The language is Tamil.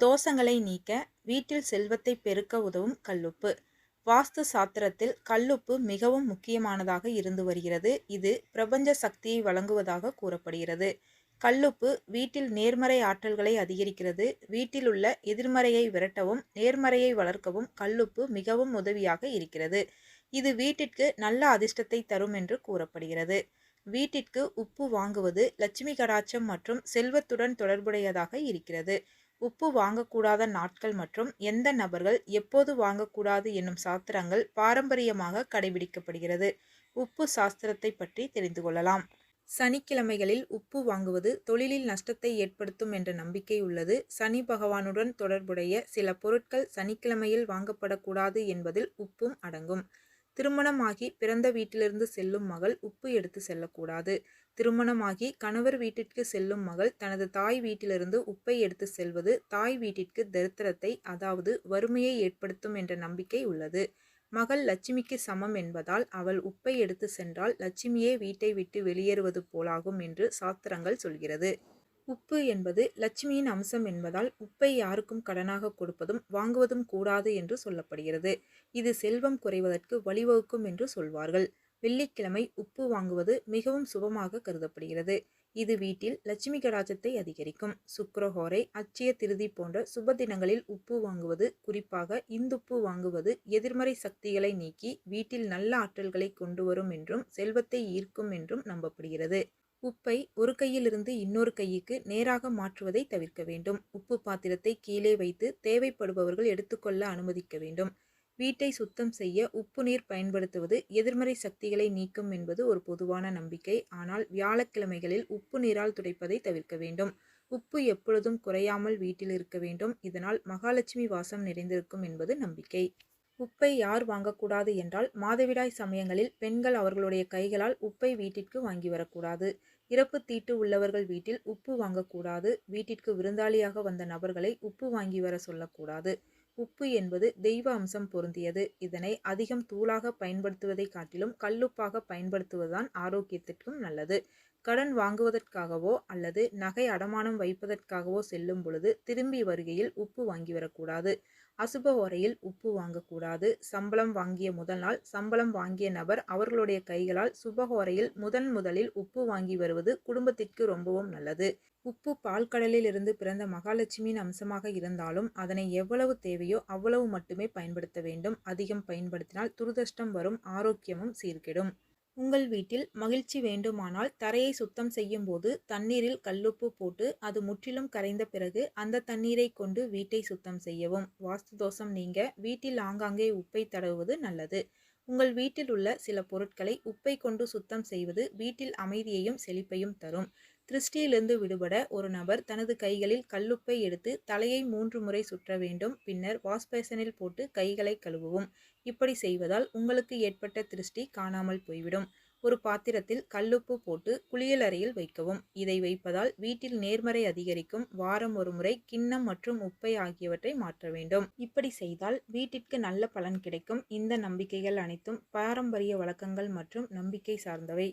தோஷங்களை நீக்க வீட்டில் செல்வத்தை பெருக்க உதவும் கல்லுப்பு. வாஸ்து சாத்திரத்தில் கல்லுப்பு மிகவும் முக்கியமானதாக இருந்து வருகிறது. இது பிரபஞ்ச சக்தியை வழங்குவதாக கூறப்படுகிறது. கல்லுப்பு வீட்டில் நேர்மறை ஆற்றல்களை அதிகரிக்கிறது. வீட்டில் உள்ள எதிர்மறையை விரட்டவும் நேர்மறையை வளர்க்கவும் கல்லுப்பு மிகவும் உதவியாக இருக்கிறது. இது வீட்டிற்கு நல்ல அதிர்ஷ்டத்தை தரும் என்று கூறப்படுகிறது. வீட்டிற்கு உப்பு வாங்குவது லட்சுமி கடாட்சம் மற்றும் செல்வத்துடன் தொடர்புடையதாக இருக்கிறது. உப்பு வாங்கக்கூடாத நாட்கள் மற்றும் எந்த நபர்கள் எப்போது வாங்கக்கூடாது என்னும் சாஸ்திரங்கள் பாரம்பரியமாக கடைபிடிக்கப்படுகிறது. உப்பு சாஸ்திரத்தை பற்றி தெரிந்து கொள்ளலாம். சனிக்கிழமைகளில் உப்பு வாங்குவது தொழிலில் நஷ்டத்தை ஏற்படுத்தும் என்ற நம்பிக்கை உள்ளது. சனி பகவானுடன் தொடர்புடைய சில பொருட்கள் சனிக்கிழமையில் வாங்கப்படக்கூடாது என்பதில் உப்பும் அடங்கும். திருமணமாகி பிறந்த வீட்டிலிருந்து செல்லும் மகள் உப்பு எடுத்து செல்லக்கூடாது. திருமணமாகி கணவர் வீட்டிற்கு செல்லும் மகள் தனது தாய் வீட்டிலிருந்து உப்பை எடுத்து செல்வது தாய் வீட்டிற்கு தரித்திரத்தை அதாவது வறுமையை ஏற்படுத்தும் என்ற நம்பிக்கை உள்ளது. மகள் லட்சுமிக்கு சமம் என்பதால் அவள் உப்பை எடுத்து சென்றால் லட்சுமியே வீட்டை விட்டு வெளியேறுவது போலாகும் என்று சாஸ்திரங்கள் சொல்கிறது. உப்பு என்பது லட்சுமியின் அம்சம் என்பதால் உப்பை யாருக்கும் கடனாக கொடுப்பதும் வாங்குவதும் கூடாது என்று சொல்லப்படுகிறது. இது செல்வம் குறைவதற்கு வழிவகுக்கும் என்று சொல்வார்கள். வெள்ளிக்கிழமை உப்பு வாங்குவது மிகவும் சுபமாக கருதப்படுகிறது. இது வீட்டில் லட்சுமி கடாச்சத்தை அதிகரிக்கும். சுக்கரஹோரை அச்சய திருதி போன்ற சுப தினங்களில் உப்பு வாங்குவது குறிப்பாக இந்துப்பு வாங்குவது எதிர்மறை சக்திகளை நீக்கி வீட்டில் நல்ல ஆற்றல்களை கொண்டு வரும் என்றும் செல்வத்தை ஈர்க்கும் என்றும் நம்பப்படுகிறது. உப்பை ஒரு கையிலிருந்து இன்னொரு கைக்கு நேராக மாற்றுவதை தவிர்க்க வேண்டும். உப்பு பாத்திரத்தை கீழே வைத்து தேவைப்படுபவர்கள் எடுத்துக்கொள்ள அனுமதிக்க வேண்டும். வீட்டை சுத்தம் செய்ய உப்பு நீர் பயன்படுத்துவது எதிர்மறை சக்திகளை நீக்கும் என்பது ஒரு பொதுவான நம்பிக்கை. ஆனால் வியாழக்கிழமைகளில் உப்பு நீரால் துடைப்பதை தவிர்க்க வேண்டும். உப்பு எப்பொழுதும் குறையாமல் வீட்டில் இருக்க வேண்டும். இதனால் மகாலட்சுமி வாசம் நிறைந்திருக்கும் என்பது நம்பிக்கை. உப்பை யார் வாங்கக்கூடாது என்றால் மாதவிடாய் சமயங்களில் பெண்கள் அவர்களுடைய கைகளால் உப்பை வீட்டிற்கு வாங்கி வரக்கூடாது. இறப்பு தீட்டு உள்ளவர்கள் வீட்டில் உப்பு வாங்கக்கூடாது. வீட்டிற்கு விருந்தாளியாக வந்த நபர்களை உப்பு வாங்கி வர சொல்லக்கூடாது. உப்பு என்பது தெய்வ அம்சம் பொருந்தியது. இதனை அதிகம் தூளாக பயன்படுத்துவதை காட்டிலும் கல்லுப்பாக பயன்படுத்துவதுதான் ஆரோக்கியத்திற்கும் நல்லது. கடன் வாங்குவதற்காகவோ அல்லது நகை அடமானம் வைப்பதற்காகவோ செல்லும் பொழுது திரும்பி வருகையில் உப்பு வாங்கி வரக்கூடாது. அசுப உரையில் உப்பு வாங்கக்கூடாது. சம்பளம் வாங்கிய முதல் நாள் சம்பளம் வாங்கிய நபர் அவர்களுடைய கைகளால் சுபகோரையில் முதன் முதலில் உப்பு வாங்கி வருவது குடும்பத்திற்கு ரொம்பவும் நல்லது. உப்பு பால்கடலில் இருந்து பிறந்த மகாலட்சுமியின் அம்சமாக இருந்தாலும் அதனை எவ்வளவு தேவையோ அவ்வளவு மட்டுமே பயன்படுத்த வேண்டும். அதிகம் பயன்படுத்தினால் துரதிருஷ்டம் வரும் ஆரோக்கியமும் சீர்கெடும். உங்கள் வீட்டில் மகிழ்ச்சி வேண்டுமானால் தரையை சுத்தம் செய்யும் போது தண்ணீரில் கல்லுப்பு போட்டு அது முற்றிலும் கரைந்த பிறகு அந்த தண்ணீரை கொண்டு வீட்டை சுத்தம் செய்யவும். வாஸ்து தோஷம் நீங்க வீட்டில் ஆங்காங்கே உப்பை தடவுவது நல்லது. உங்கள் வீட்டில் உள்ள சில பொருட்களை உப்பை கொண்டு சுத்தம் செய்வது வீட்டில் அமைதியையும் செழிப்பையும் தரும். திருஷ்டியிலிருந்து விடுபட ஒரு நபர் தனது கைகளில் கல்லுப்பை எடுத்து தலையை மூன்று முறை சுற்ற வேண்டும். பின்னர் வாஷ்பேசனில் போட்டு கைகளை கழுவவும். இப்படி செய்வதால் உங்களுக்கு ஏற்பட்ட திருஷ்டி காணாமல் போய்விடும். ஒரு பாத்திரத்தில் கல்லுப்பு போட்டு குளியலறையில் வைக்கவும். இதை வைப்பதால் வீட்டில் நேர்மறை அதிகரிக்கும். வாரம் ஒரு முறை கிண்ணம் மற்றும் உப்பை ஆகியவற்றை மாற்ற வேண்டும். இப்படி செய்தால் வீட்டிற்கு நல்ல பலன் கிடைக்கும். இந்த நம்பிக்கைகள் அனைத்தும் பாரம்பரிய வழக்கங்கள் மற்றும் நம்பிக்கை சார்ந்தவை.